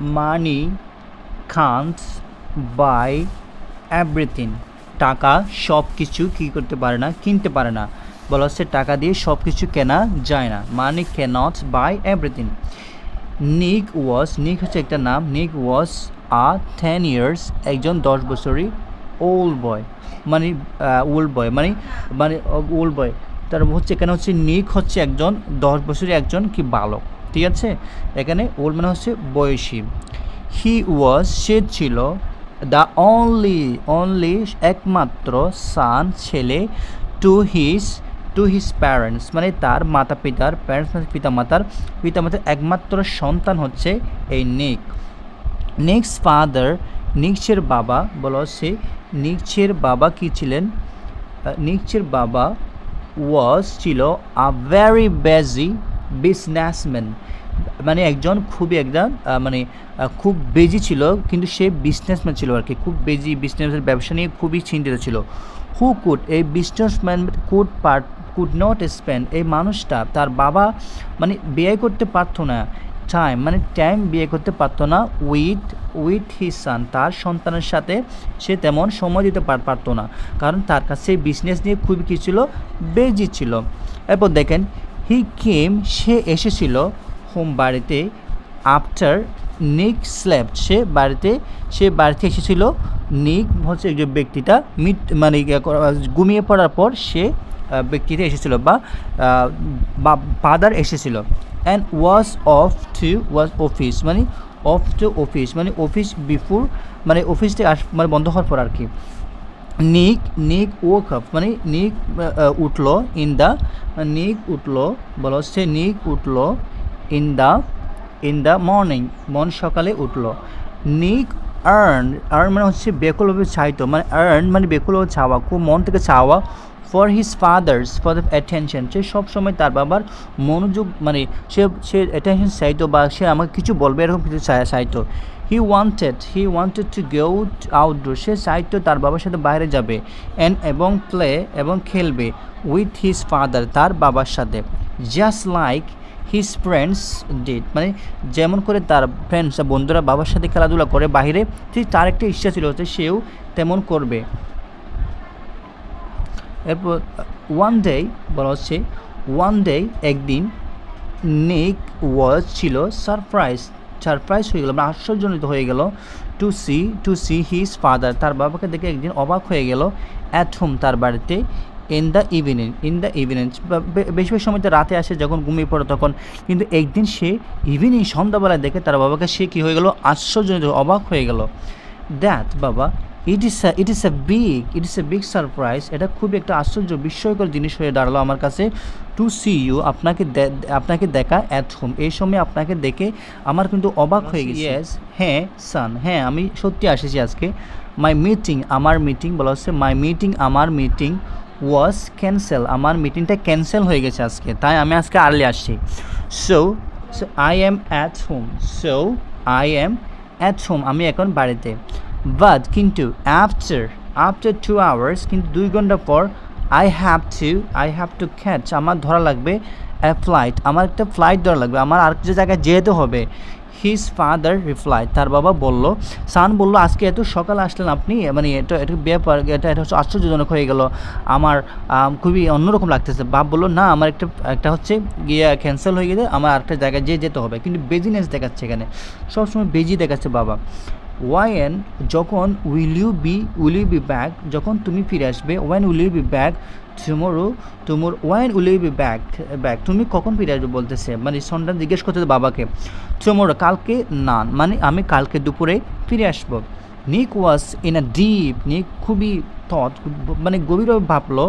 Money খান্স by everything টাকা সব কিছু কী করতে পারে না, কিনতে পারে না। বলা হচ্ছে টাকা দিয়ে সব কিছু কেনা যায় না। মানি ক্যানট বাই এভরিথিং নিক ওয়াজ নিক হচ্ছে একটা নাম। নিক ওয়াজ আ টেন ইয়ার্স একজন দশ বছরই ওল্ড বয় মানে ওল্ড বয় মানে মানে ওল্ড বয় তার হচ্ছে এখানে হচ্ছে নিক হচ্ছে একজন দশ বছরের একজন কি বালক। ঠিক আছে? এখানে ওল্ড মানে হচ্ছে বয়সী। হি ওয়াজ সে ছিল দ্য অনলি অনলি একমাত্র সান ছেলে to his to his parents মানে তার মাতা পিতার প্যারেন্টস মানে পিতা মাতার পিতা মাতার একমাত্র সন্তান হচ্ছে এই নিক। নিক্স ফাদার, নিক্সের বাবা, বলা হচ্ছে নিক্সের বাবা কি ছিলেন? নিক্সের বাবা ওয়াজ ছিল আ ভেরি বেজি বিজনেসম্যান মানে একজন খুবই একজন মানে খুব বেজি ছিল, কিন্তু সে বিজনেসম্যান ছিল আর কি। খুব বেজি বিজনেসের ব্যবসা নিয়ে খুবই চিন্তিত ছিল। হু কুড এই businessman could part could not spend এই মানুষটা তার বাবা মানে ব্যয় করতে পারতো না। টাইম মানে টাইম বিয়ে করতে পারতো না উইথ উইথ হিজ সান তার সন্তানের সাথে সে তেমন সময় দিতে পারতো না। কারণ তার কাছে বিজনেস নিয়ে খুবই কী ছিল বেজি ছিল। এরপর দেখেন হি কেম সে এসেছিল হোম বাড়িতে। আফটার নিক স্ল্যাপ সে বাড়িতে সে বাড়িতে এসেছিল। নিক হচ্ছে যে ব্যক্তিটা মিট মানে ইয়ে ঘুমিয়ে পড়ার পর সে আহ, ব্যক্তিটা এসেছিল বা ফাদার এসেছিল। And was off to was office মানে অফ টু অফিস মানে অফিস বিফোর মানে অফিস থেকে আস মানে বন্ধ হওয়ার পর আর কি। নিক নিক ওক আপ মানে নিক উঠল ইন দ্য নিক উঠল, বলা হচ্ছে নিক উঠল in the in the morning মন সকালে উঠল। নিক আর্ন আর্ন মানে হচ্ছে বেকুলভাবে চাইতো মানে আর্ন মানে বেকুলভাবে চাওয়া, খুব মন থেকে চাওয়া for his father's for the attention সে সবসময় তার বাবার মনোযোগ মানে সে সে অ্যাটেনশন চাইতো বা সে আমাকে কিছু বলবে, এরকম কিছু চাই- চাইতো। He wanted he wanted to go outdoor সে চাইতো তার বাবার সাথে বাইরে যাবে অ্যান্ড এবং প্লে এবং খেলবে উইথ হিজ ফাদার তার বাবার সাথে। Just like his friends did মানে যেমন করে তার ফ্রেন্ডস বন্ধুরা বাবার সাথে খেলাধুলা করে বাইরে ঠিক তার একটা ইচ্ছা ছিল যে সেও তেমন করবে। এরপর ওয়ান ডে বলা হচ্ছে ওয়ান ডে একদিন নিক ওয়াজ ছিল সারপ্রাইজ সারপ্রাইজ হয়ে গেল মানে আশ্চর্যজনিত হয়ে গেল to see to see his father তার বাবাকে দেখে একদিন অবাক হয়ে গেল অ্যাট হোম তার বাড়িতে in the evening in the evening বেশি বেশি সময় তো রাতে আসে যখন ঘুমিয়ে পড়ে তখন। কিন্তু একদিন সে ইভিনিং সন্ধ্যাবেলায় দেখে তার বাবাকে সে কী হয়ে গেল? আশ্চর্যজনিত অবাক হয়ে গেল। দ্যাট বাবা it is it is a big it is a big surprise এটা খুব একটা আশ্চর্য বিস্ময়কর জিনিস হয়ে দাঁড়াল আমার কাছে। টু সি ইউ আপনাকে আপনাকে দেখা অ্যাট হোম এই সময় আপনাকে দেখে আমার কিন্তু অবাক হয়ে গেছে। ইয়েস হ্যাঁ সান হ্যাঁ আমি সত্যি এসেছি আজকে। মাই মিটিং আমার মিটিং বলা হচ্ছে মাই মিটিং আমার মিটিং ওয়াজ ক্যান্সেল আমার মিটিংটা ক্যান্সেল হয়ে গেছে আজকে। তাই আমি আজকে আর্লি আসছি। So so I am at home so I am at home আমি এখন বাড়িতে। বাট কিন্তু আফটার আফটার টু আওয়ার্স কিন্তু দুই ঘণ্টা পর I have to I have to catch আমার ধরা লাগবে ফ্লাইট আমার একটা ফ্লাইট ধরা লাগবে। আমার আর কিছু জায়গায় যেতে হবে। হিজ ফাদার রিপ্লাই তার বাবা বলল সান বলল আজকে এত সকাল আসলেন আপনি? মানে এটা এটা ব্যাপার এটা এটা হচ্ছে আশ্চর্যজনক হয়ে গেল। আমার আম, খুবই অন্যরকম লাগতেছে। বাপ বলল না আমার একটা একটা হচ্ছে গিয়ে ক্যান্সেল হয়ে গেলে আমার আরেকটা জায়গায় যেয়ে যেতে হবে। কিন্তু বেজিনেস দেখাচ্ছে এখানে। সবসময় বেজি দেখাচ্ছে বাবা। ওয়াইন যখন will you be will you be back যখন তুমি ফিরে আসবে when will you be back tomorrow tomorrow when will you be back back তুমি কখন ফিরে আসবে বলতেছে? মানে সন্তান জিজ্ঞেস করতেছে বাবাকে টুমোরো কালকে না। মানে আমি কালকে দুপুরে ফিরে আসব। নিক ওয়াজ ইন আ ডিপ নিক খুবই থট মানে গভীরভাবে ভাবলো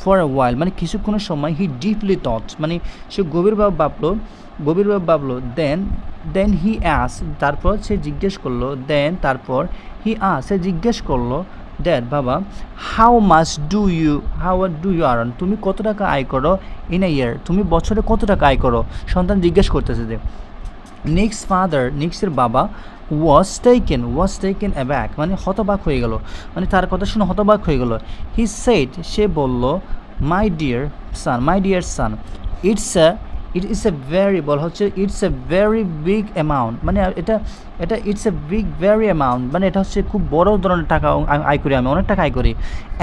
ফর এ ওয়াইল মানে কিছুক্ষণের সময় হি ডিপলি থট মানে সে গভীরভাবে ভাবলো গভীরভাবে ভাবলো। দেন দেন হি আস তারপর সে জিজ্ঞেস করল দেন তারপর হি আস সে জিজ্ঞেস করল ড্যাড বাবা how much do you how do you earn তুমি কত টাকা আয় করো ইন এ ইয়ার তুমি বছরে কত টাকা আয় করো? সন্তান জিজ্ঞেস করতেছে যে নিক্স ফাদার নিক্সের বাবা ওয়াজ টেকেন ওয়াজ টেকেন অ্যাব্যাক মানে হতবাক হয়ে গেল। মানে তার কথা শুনে হতবাক হয়ে গেল। হি সেট সে বলল my dear son my dear son it's a it is a very বল হচ্ছে it's a very big amount মানে এটা এটা it's a big very amount মানে এটা হচ্ছে খুব বড় ধরনের টাকা আয় করি আমি, অনেক টাকা আয় করি।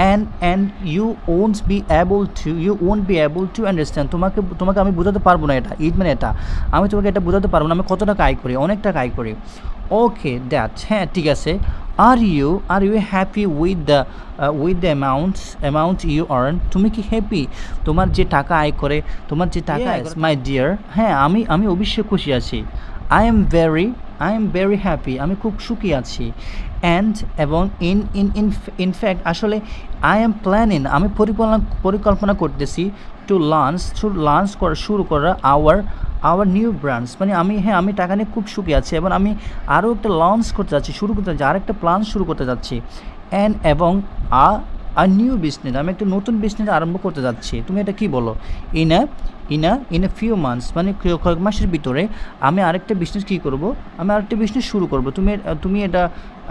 And and you won't be able to you won't be able to understand তোমাকে তোমাকে আমি বোঝাতে পারব না এটা ইট মানে এটা। আমি তোমাকে এটা বোঝাতে পারব না, আমি কত টাকা আয় করি, অনেক টাকা আয় করি। ওকে দ্যাট হ্যাঁ ঠিক আছে। Are you are you happy with the with the amount amount you earn তুমি কি হ্যাপি তোমার যে টাকা আয় করে তোমার যে টাকা মাই ডিয়ার হ্যাঁ আমি আমি অবশ্যই খুশি আছি। I am very I am very happy আমি খুব সুখী আছি। অ্যান্ড এবং in in in in fact আসলে আই এম প্ল্যানিং আমি পরিকল্পনা পরিকল্পনা করতেছি টু লাঞ্চ টু লাঞ্চ করা শুরু করা আওয়ার আওয়ার নিউ ব্রাঞ্চ মানে আমি হ্যাঁ আমি টাকা নিয়ে খুব সুখী আছি এবং আমি আরও একটা লঞ্চ করতে যাচ্ছি, শুরু করতে যাচ্ছি, আরেকটা প্ল্যান শুরু করতে যাচ্ছি। অ্যান্ড এবং আ আর নিউ বিজনেস আমি একটা নতুন বিজনেস আরম্ভ করতে যাচ্ছি। তুমি এটা কি বলো? In a in a in a few months মানে কয়েক মাসের ভিতরে আমি আরেকটা বিজনেস কী করব? আমি আরেকটা বিজনেস শুরু করব। তুমি তুমি এটা,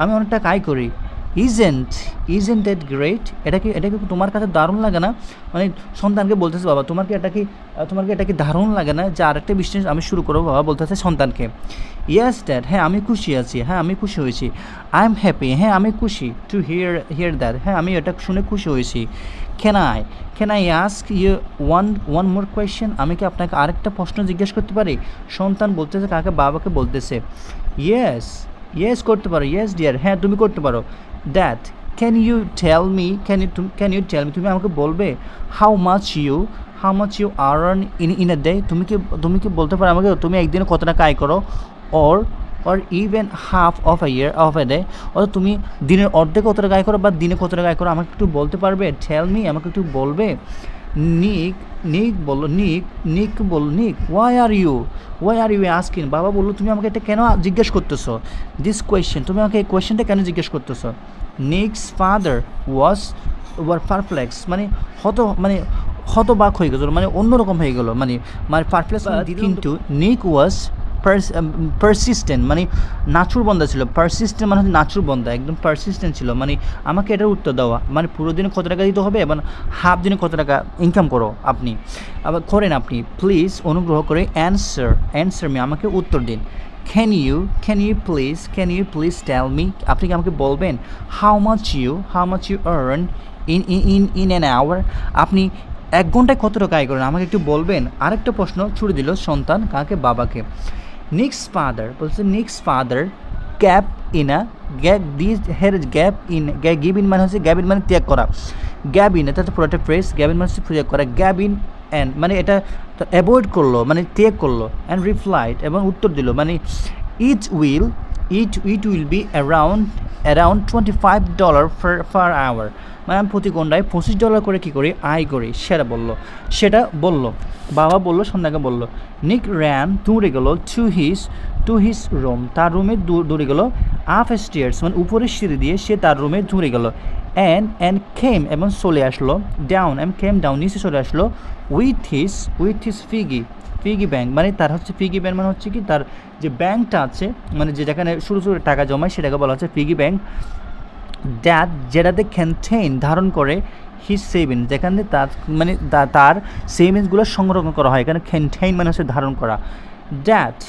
আমি অনেক টাকা আয় করি। ইজেন্ট ইজেন্ট দ্যাট গ্রেট এটা কি এটা কি তোমার কাছে দারুণ লাগে না? মানে সন্তানকে বলতেছে, বাবা, তোমার কি এটা কি, তোমার কি এটা কি দারুণ লাগে না যে আরেকটা বিজনেস আমি শুরু করব? বাবা বলতেছে সন্তানকে ইয়েস ড্যাড হ্যাঁ আমি খুশি আছি হ্যাঁ আমি খুশি হয়েছি। আই এম হ্যাপি হ্যাঁ আমি খুশি। টু হিয়ার হিয়ার দ্যাট হ্যাঁ আমি এটা শুনে খুশি হয়েছি। Can I can I ask you one one more question আমি কি আপনাকে আরেকটা প্রশ্ন জিজ্ঞেস করতে পারি? সন্তান বলতেছে, কাকে? বাবাকে বলতেছে ইয়েস ইয়েস করতে পারো ইয়েস ডিয়ার হ্যাঁ তুমি করতে পারো। That can you tell me can you তুমি ক্যান ইউ টেল মি তুমি আমাকে বলবে how much you how much you earn in in a day তুমি কি তুমি কি বলতে পারো আমাকে? তুমি একদিনে কত টাকা আয় করো? Or or even half of a year of a day অর্থাৎ তুমি দিনের অর্ধেক কত টাকা আয় করো বা দিনে কত টাকা আয় করো? আমাকে একটু বলতে পারবে? টেল মি আমাকে একটু বলবে? নিক নিক বলল নিক Nick ball Nick why are you why are you asking বাবা বলল তুমি আমাকে এটা কেন জিজ্ঞেস করতেছো? দিস কোয়েশ্চেন তুমি আমাকে এই কোয়েশ্চেনটা কেন জিজ্ঞেস করতেছো? Nick's father was very perplexed মানে হত মানে হতবাক হয়ে গেল মানে অন্যরকম হয়ে গেল মানে মানে পারফ্লেক্স কিন্তু নিক ওয়াজ পারসিস্টেন্ট মানে নাচুর বন্ধা ছিল। পারসিস্টেন্ট মানে হচ্ছে নাচুর বন্ধা, একদম পারসিস্টেন্ট ছিল। মানে আমাকে এটার উত্তর দেওয়া মানে পুরো দিনে কত টাকা দিতে হবে এবং হাফ দিনে কত টাকা ইনকাম করো আপনি? আবার করেন আপনি প্লিজ অনুগ্রহ করে অ্যান্সার অ্যান্সার মি আমাকে উত্তর দিন। Can you can you please can you please tell me আপনি কি আমাকে বলবেন? How much you how much you earn in in in an hour আপনি এক ঘন্টায় কত টাকা আয় করেন? আমাকে একটু বলবেন। আরেকটা প্রশ্ন ছুড়ে দিল সন্তান, কাকে? বাবাকে। নিক্স ফাদার বলছে Nick's father gap in a gap this her gap in give in মানে হচ্ছে গ্যাপ ইন মানে ত্যাগ করা। Gap ইন এটা তো পুরো একটা ফ্রেস gap ইন মানে হচ্ছে ত্যাগ করা। Gap ইন অ্যান্ড মানে এটা অ্যাভয়েড করল মানে ত্যাগ করল অ্যান্ড রিপ্লাইড এবং উত্তর দিলো। মানে it will it it will be around around twenty five dollar for per hour মানে আমি প্রতি ঘন্টায় পঁচিশ ডলার করে কী করি? আয় করি, সেটা বলল। সেটা বলল। বাবা বলল, সন্ধ্যাকে বলল, নিক র্যান দৌড়ে গেল to his to his room তার রুমে দৌড়ে গেল আপ স্টেয়ার্স মানে উপরের সিঁড়ি দিয়ে সে তার রুমে দৌড়ে গেল। অ্যান্ড অ্যান্ড খেম এবং চলে আসলো ডাউন অ্যান্ড খেম ডাউন নিচে চলে আসলো with his with his piggy piggy bank মানে তার হচ্ছে পিগি ব্যাংক মানে হচ্ছে কি তার যে ব্যাংকটা আছে মানে যে যেখানে শুরু শুরু টাকা জমায় সেটাকে বলা হচ্ছে পিগি ব্যাংক দ্যাট যেটাতে ক্যান্টেইন ধারণ করে হিজ সেভিংস যেখানে তার মানে তার সেভিংসগুলো সংরক্ষণ করা হয়, এখানে ক্যান্টেইন মানে হচ্ছে ধারণ করা। That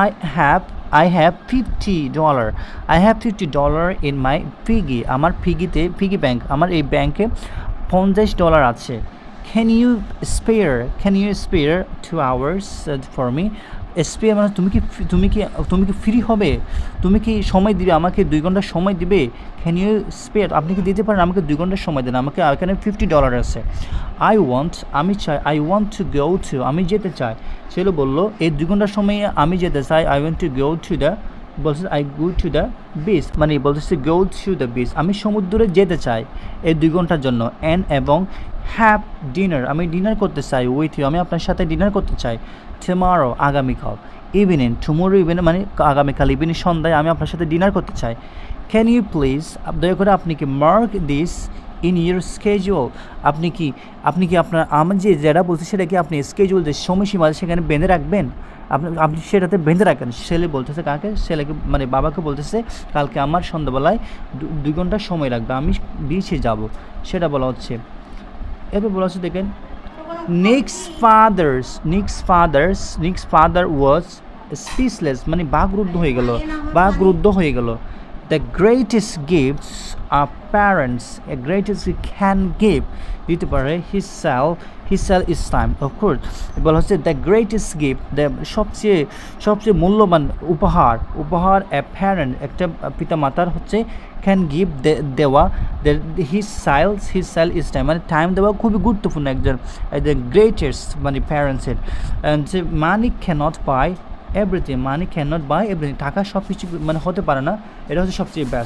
I have I have fifty dollar I have fifty dollar in my piggy আমার ফিগিতে ফিগি ব্যাংক আমার এই ব্যাংকে পঞ্চাশ ডলার আছে। Can you spare can you spare two hours for me spare মানে তুমি কি তুমি কি তুমি কি ফ্রি হবে? তুমি কি সময় দিবে? আমাকে দুই ঘণ্টা সময় দিবে? ক্যান ইউ স্পেয়ার আপনি কি দিতে পারেন? আমাকে দুই ঘণ্টা সময় দেন। আমাকে, এখানে ফিফটি ডলার আছে। আই ওয়ান্ট আমি চাই I want to go to আমি যেতে চাই। ছেলে বলল, এই দুই ঘণ্টার সময়ে আমি যেতে চাই। I want to go to the বলছে I go to the beach মানে বলতেছে গো টু দ্য বিচ আমি সমুদ্রে যেতে চাই এই দুই ঘণ্টার জন্য। অ্যান্ড এবং হ্যাভ ডিনার আমি ডিনার করতে চাই উইথ ইউ আমি আপনার সাথে ডিনার করতে চাই টুমারো আগামীকাল। ইভিনিং টুমোরো ইভিনিং মানে আগামীকাল ইভিনিং সন্ধ্যায় আমি আপনার সাথে ডিনার করতে চাই। ক্যান ইউ প্লিজ দয়া করে আপনি কি mark this in your schedule আপনি কি আপনি কি আপনার আমার যে বলছি সেটা কি আপনি স্কেজুয়াল যে সময়সীমা সেখানে বেঁধে রাখবেন? আপনি আপনি সেটাতে বেঁধে রাখেন। ছেলে বলতেছে কাকে? ছেলেকে মানে বাবাকে বলতেছে, কালকে আমার সন্ধ্যাবেলায় দু- দুই ঘণ্টা সময় লাগবে, আমি বিচে যাব। সেটা বলা হচ্ছে। এরপর বলা হচ্ছে, দেখেন, Nick's father's Nick's father's Nick's father was speechless মানে বাকরুদ্ধ হয়ে গেল, বাকরুদ্ধ হয়ে গেল। The greatest gifts are parents a greatest can give দিতে পারে his cell his cell is time of course বলা হচ্ছে দ্য গ্রেটেস্ট গিফট দ্য সবচেয়ে সবচেয়ে মূল্যবান উপহার উপহার এ প্যারেন্ট একটা পিতা মাতার হচ্ছে ক্যান গিভ দেওয়া হিস সাইলস হিস সাইল ইস টাইম মানে টাইম দেওয়া খুবই গুরুত্বপূর্ণ একজন দ্য গ্রেটেস্ট মানে প্যারেন্টসের যে money cannot buy everything money can not buy everything টাকা সব কিছু মানে হতে পারে না। এটা হচ্ছে সবচেয়ে বেস্ট